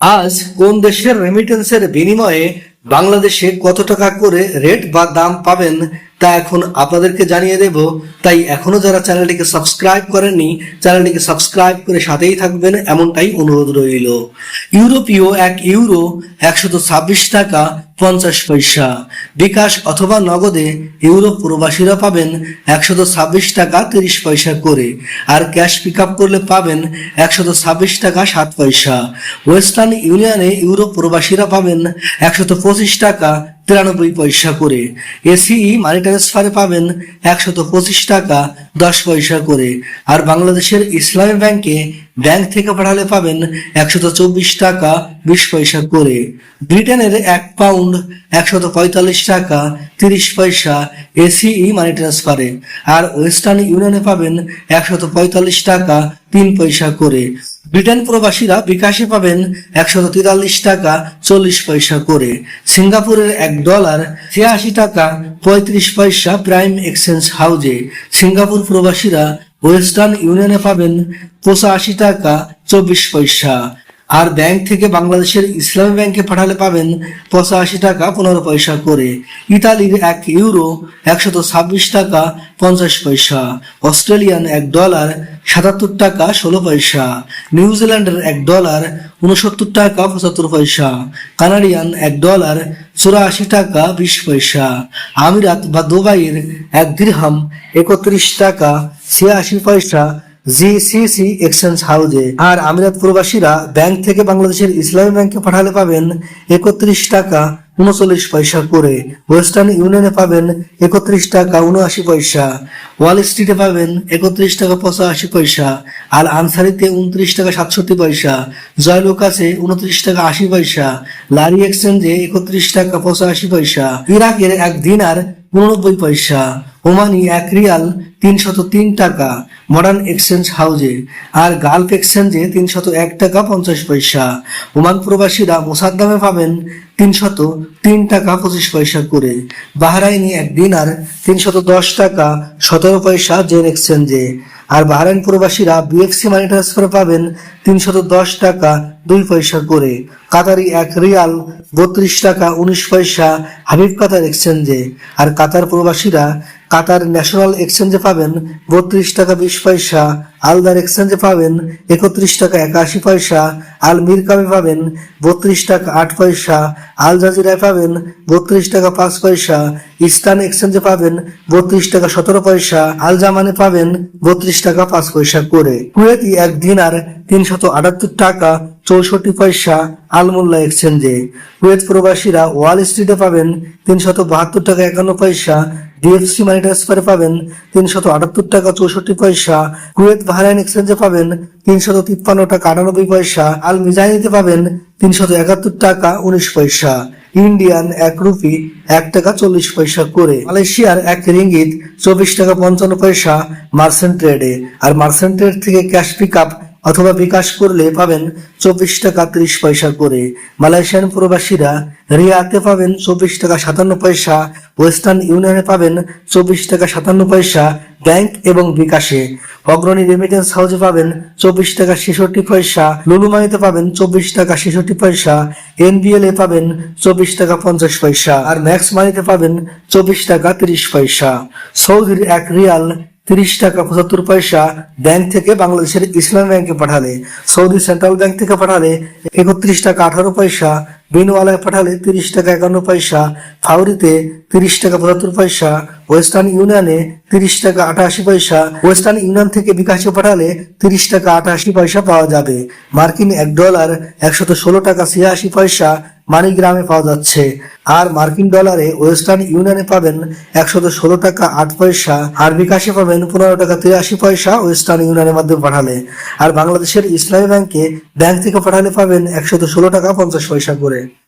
আজ কোন দেশের রেমিটেন্সের বিনিময়ে বাংলাদেশে কত টাকা করে রেট বা দাম পাবেন তা এখন আপনাদেরকে জানিয়ে দেব। তাই এখনও যারা চ্যানেলটিকে সাবস্ক্রাইব করেননি, চ্যানেলটিকে সাবস্ক্রাইব করে সাথেই থাকবেন, এমনটাই অনুরোধ রইল। ইউরোপীয় এক ইউরো একশত ছাব্বিশ টাকা পঞ্চাশ পয়সা। বিকাশ অথবা নগদে ইউরোপ প্রবাসীরা পাবেন একশত ছাব্বিশ টাকা তিরিশ পয়সা করে, আর ক্যাশ পিক আপ করলে পাবেন একশত ছাব্বিশ টাকা সাত পয়সা। ওয়েস্টার্ন ইউনিয়নে ইউরোপ প্রবাসীরা পাবেন একশত পঁচিশ টাকা তিরানব্বই পয়সা করে। এসিই মানি ট্রান্সফারে পাবেন একশত পঁচিশ টাকা দশ পয়সা করে। আর বাংলাদেশের ইসলামী ব্যাংকে ব্যাংক থেকে পাঠালে পাবেন একশত চব্বিশ টাকা বিশ পয়সা করে। ব্রিটেনের এক পাউন্ড একশত পঁয়তাল্লিশ টাকা তিরিশ পয়সা এসিই মানি ট্রান্সফারে। আর ওয়েস্টার্ন ইউনিয়নে পাবেন একশত পঁয়তাল্লিশ টাকা তিন পয়সা করে। ব্রিটেন প্রবাসীরা বিকাশে পাবেন একশত তিরাল্লিশ টাকা চল্লিশ পয়সা করে। সিঙ্গাপুরের এক ডলার ছিয়াশি টাকা পঁয়ত্রিশ পয়সা প্রাইম এক্সচেঞ্জ হাউজে। সিঙ্গাপুর প্রবাসীরা ওয়েস্টার্ন ইউনিয়নে পাবেন পঁচাশি টাকা চব্বিশ পয়সা। আর ব্যাংক থেকে বাংলাদেশের ইসলামী ব্যাংকে পাঠালে পাবেন পঁচাশি টাকা পনেরো পয়সা করে। ইতালির এক ইউরো একশত ছাব্বিশ টাকা পঞ্চাশ পয়সা। অস্ট্রেলিয়ান এক ডলার সাতাত্তর টাকা ষোলো পয়সা। নিউজিল্যান্ডের এক ডলার উনসত্তর টাকা পঁচাত্তর পয়সা। কানাডিয়ান এক ডলার চুরাশি টাকা বিশ পয়সা। আমিরাত বা দুবাইয়ের এক দিরহাম একত্রিশ টাকা ছিয়াশি পয়সা জিসিসি এক্সচেঞ্জ হাউজে। আর আমিরাত প্রবাসীরা ব্যাংক থেকে বাংলাদেশের ইসলামী ব্যাংকে পাঠালে পাবেন একত্রিশ টাকা উনচল্লিশ পয়সা করে। ওয়েস্টার্ন ইউনিয়নে পাবেন একত্রিশ টাকা উনআশি পয়সা। ওয়াল স্ট্রিটে পাবেন একত্রিশ টাকা পঁচাশি পয়সা। আর আনসারিতে উনত্রিশ টাকা সাতষট্টি পয়সা। জয়লোকাসে উনত্রিশ টাকা আশি পয়সা। লারি এক্সচেঞ্জে একত্রিশ টাকা পঁচাশি পয়সা। ইরাকের এক দিনার উননব্বই পয়সা। ওমানি এক রিয়াল তিনশত তিন টাকা। মডার্ন এক্সচেঞ্জ হাউজে। আর গালফ এক্সচেঞ্জে তিনশত এক টাকা পঞ্চাশ পয়সা। ওমান প্রবাসীরা মোসাদ্দামে পাবেন তিনশত তিন টাকা পঁচিশ পয়সা করে। বাহরাইনি এক দিনার তিনশত দশ টাকা সতেরো পয়সা জেন এক্সচেঞ্জে। আর বাহরাইন প্রবাসীরা বিএফসি মানি ট্রান্সফার পাবেন তিনশত দশ টাকা দুই পয়সা করে। কাতারি এক রিয়াল, বত্রিশ টাকা উনিশ পয়সা হাবিব কাতার এক্সচেঞ্জে। আর কাতার প্রবাসীরা কাতার ন্যাশনাল এক্সচেঞ্জে পাবেন বত্রিশ টাকা বিশ পয়সা, আলদার এক্সচেঞ্জে পাবেন একত্রিশ টাকা একাশি পয়সা, আল মিরকামে পাবেন বত্রিশ টাকা আট পয়সা, আল জাজিরায় পাবেন বত্রিশ টাকা পাঁচ পয়সা, ইস্টার্ন এক্সচেঞ্জে পাবেন বত্রিশ টাকা সতেরো পয়সা, আল জামানে পাবেন বত্রিশ টাকা পাঁচ পয়সা করে। কুয়েতি এক দিনার তিনশত আটাত্তর টাকা চৌষট্টি পয়সা আলমুল্লা এক্সচেঞ্জে। কুয়েত প্রবাসীরা ওয়াল স্ট্রিটে পাবেন তিনশত বাহাত্তর টাকা একান্ন পয়সা, ডিএফসি মানি ট্রান্সফারে পাবেন তিনশত আটাত্তর টাকা চৌষট্টি পয়সা, কুয়েত বাহরাইন এক্সচেঞ্জে পাবেন তিনশত তিপ্পান্ন টাকা আটানব্বই পয়সা, আল মিজাইনিতে পাবেন তিনশত একাত্তর টাকা উনিশ পয়সা। ইন্ডিয়ান এক রুপি এক টাকা চল্লিশ পয়সা করে। মালয়েশিয়ার এক রিঙ্গিত চব্বিশ টাকা পঞ্চান্ন পয়সা মার্সেন্ট ট্রেডে। আর মার্সেন্ট ট্রেড থেকে ক্যাশ পিক আপ অথবা বিকাশ করলে পাবেন চব্বিশ টাকা ত্রিশ পয়সা করে। মালয়েশিয়ান প্রবাসীরা রিয়াতে পাবেন চব্বিশ টাকা সাতান্ন পয়সা, ওয়েস্টার্ন ইউনিয়নে পাবেন চব্বিশ টাকা সাতান্ন পয়সা ব্যাংক এবং বিকাশে। অগ্রণী রেমিটেন্স হাউসে পাবেন চব্বিশ টাকা ছেষট্টি পয়সা লুলুমানিতে পাবেন চব্বিশ টাকা ছেষট্টি পয়সা এনবিএল এ পাবেন চব্বিশ টাকা পঞ্চাশ পয়সা, আর ম্যাক্স মানিতে পাবেন চব্বিশ টাকা তিরিশ পয়সা। সৌদির এক রিয়াল তিরিশ টাকা পঁচাত্তর পয়সা ব্যাংক থেকে বাংলাদেশের ইসলাম ব্যাংকে পাঠালে, সৌদি সেন্ট্রাল ব্যাংক থেকে পাঠালে একত্রিশ টাকা আঠারো পয়সা, বিনওয়ালায় পাঠালে তিরিশ টাকা একান্ন পয়সা, ফাউরিতে তিরিশ টাকা পঁচাত্তর পয়সা, ওয়েস্টার্ন ইউনিয়নে তিরিশ টাকা আটাশি পয়সা, ওয়েস্টার্ন ইউনিয়ন থেকে বিকাশে পাঠালে তিরিশ টাকা আটাশি পয়সা পাওয়া যাবে। মার্কিন এক ডলার একশত ষোলো টাকা ছিয়াশি পয়সা মানিগ্রামে পাওয়া যাচ্ছে। আর মার্কিন ডলারে ওয়েস্টার্ন ইউনিয়নে পাবেন একশত ষোলো টাকা আট পয়সা। আর বিকাশে পাবেন পনেরো টাকা তিরাশি পয়সা ওয়েস্টার্ন ইউনিয়নের মাধ্যমে পাঠালে। আর বাংলাদেশের ইসলামী ব্যাংকে ব্যাংক থেকে পাঠালে পাবেন একশত ষোলো টাকা পঞ্চাশ পয়সা করে।